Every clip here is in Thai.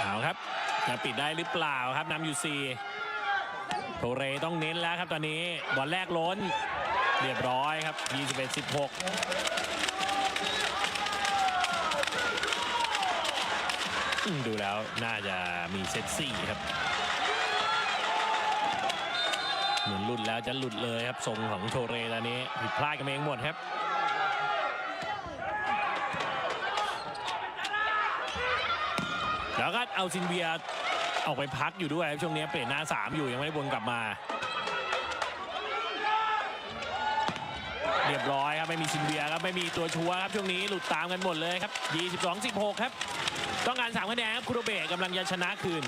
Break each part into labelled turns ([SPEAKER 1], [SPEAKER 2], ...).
[SPEAKER 1] เอาครับจะปิดได้หรือเปล่าครับนำอยู่สี่โทเรต้องเน้นแล้วครับตอนนี้บอลแรกล้น เรียบร้อยครับ 21 16 ดูแล้วน่าจะมีเซตสี่ครับ เหมือนหลุดแล้วจะหลุดเลยครับทรงของโทเรตอนนี้ผิดพลาดกันเองหมดครับ แล้วก็เอาซินเบียออกไปพักอยู่ด้วยครับช่วงนี้เปลี่ยนหน้าสามอยู่ยังไม่ได้วนกลับมา เรียบร้อยครับไม่มีซินเบียครับไม่มีตัวชัวครับช่วงนี้หลุดตามกันหมดเลยครับ 22 16 ครับ ต้องการ3คะแนนครับคุโรเบะกำลังจะชนะคืน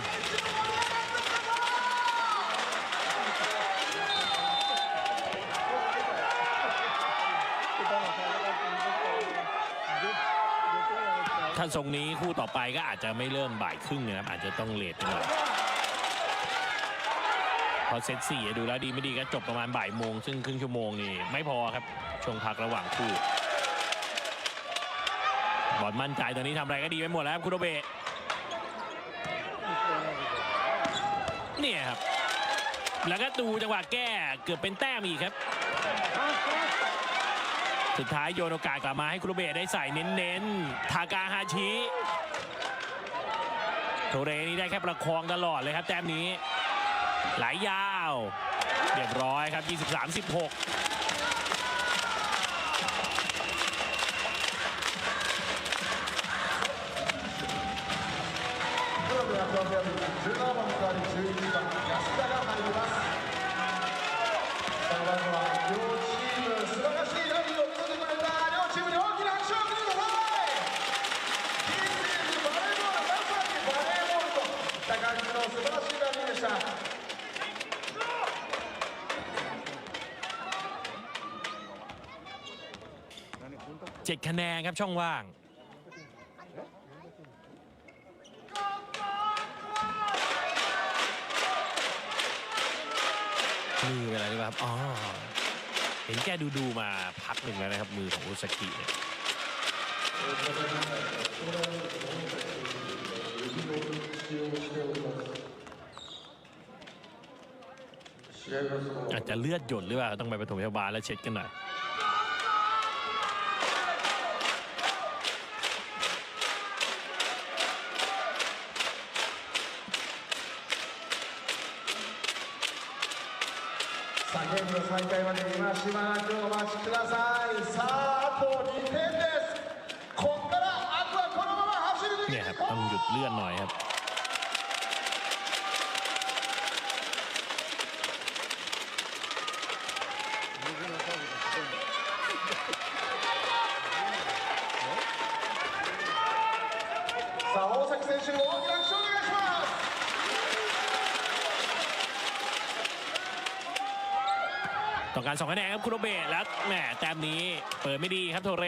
[SPEAKER 1] ถ้าทรงนี้คู่ต่อไปก็อาจจะไม่เริ่มบ่ายครึ่งนะครับอาจจะต้องเลทไปหน่อยพอเซตสี่ดูแล้วดีไม่ดีก็จบประมาณบ่ายโมงซึ่งครึ่งชั่วโมงนี่ไม่พอครับช่วงพักระหว่างคู่บอลมั่นใจตอนนี้ทำอะไรก็ดีไปหมดแล้วครับคุโรเบะเนี่ยครับ แล้วก็ดูจังหวะแก้เกือบเป็นแต้มอีกครับ สุดท้ายโยนโอกาสกลับมาให้คุรุเบะได้ใส่เน้นๆ ทากาฮาชิโทเรนี่ได้แค่ประคองตลอดเลยครับแต้มนี้ หลายยาว เรียบร้อยครับ 23
[SPEAKER 2] 感じの素晴らしいラリーでした
[SPEAKER 1] 7คะแนนครับช่องว่าง มือเป็นอะไรรู้ป่ะครับ อ๋อ เห็นแกดูดูๆมาพักหนึ่งแล้วนะครับ มือของอุสกิเนี่ย
[SPEAKER 2] 試合がその
[SPEAKER 1] อาจจะเลือดหยดหรือเปล่า ต้องไปปฐมพยาบาลแล้วเช็ดกันหน่อย
[SPEAKER 2] さあゲームの再開まで今しばらくお待ちくださいさああと2点ですここからあとはこのまま走り抜け
[SPEAKER 1] เนี่ ต้องการสองคะแนนครับคุโรเบะแล้วแหมแต้มนี้เปิดไม่ดีครับโทเร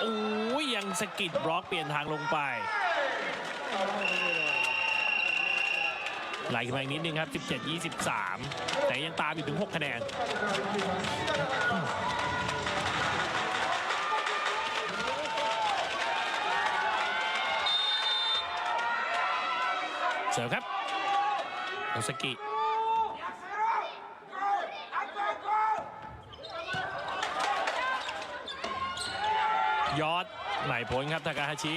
[SPEAKER 1] โอ้ยยังสกิดบล็อกเปลี่ยนทางลงไปไหลขึ้นมาอีกนิดนึงครับ 17 23 แต่ยังตามอยู่ถึง 6 คะแนน เสิร์ฟครับโอซากิ ยอดไหนผลครับทากาฮาชิ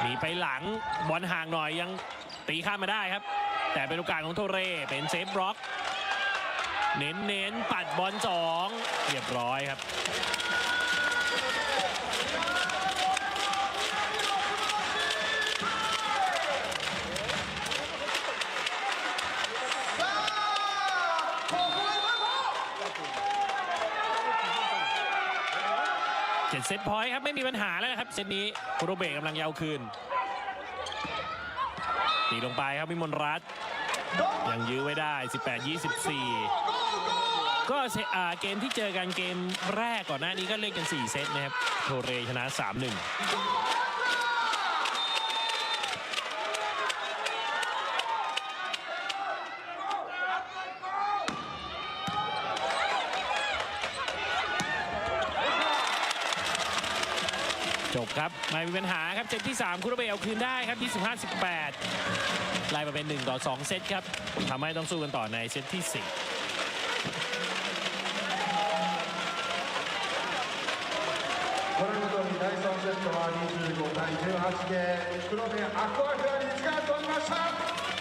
[SPEAKER 1] หนีไปหลังบอลห่างหน่อยยังตีข้ามมาได้ครับ แต่เป็นโอกาสของโทเรเป็นเซฟบล็อก เน้นเน้นปัดบอลสองเรียบร้อยครับ เจ็ดเซตพอยต์ครับ ไม่มีปัญหาแล้วนะครับ เซตนี้คุโรเบะกำลังยาวคืนตีลงไปครับมิมนรัตยังยื้อไว้ได้
[SPEAKER 2] 18-24
[SPEAKER 1] ก็เกมที่เจอกันเกมแรกก่อนหน้านี้ก็เล่นกัน 4 เซตนะครับ โทเรชนะ 3-1 จบ ครับไม่มีปัญหาครับเซตที่ 3 คุโรเบะเอาคืนได้ครับ 25 18 ไล่มาเป็น 1 ต่อ 2 เซตครับทำให้ต้องสู้กันต่อในเซตที่
[SPEAKER 2] ご覧の通り第3セットは25対18で黒部アクアフェアリーズが取りました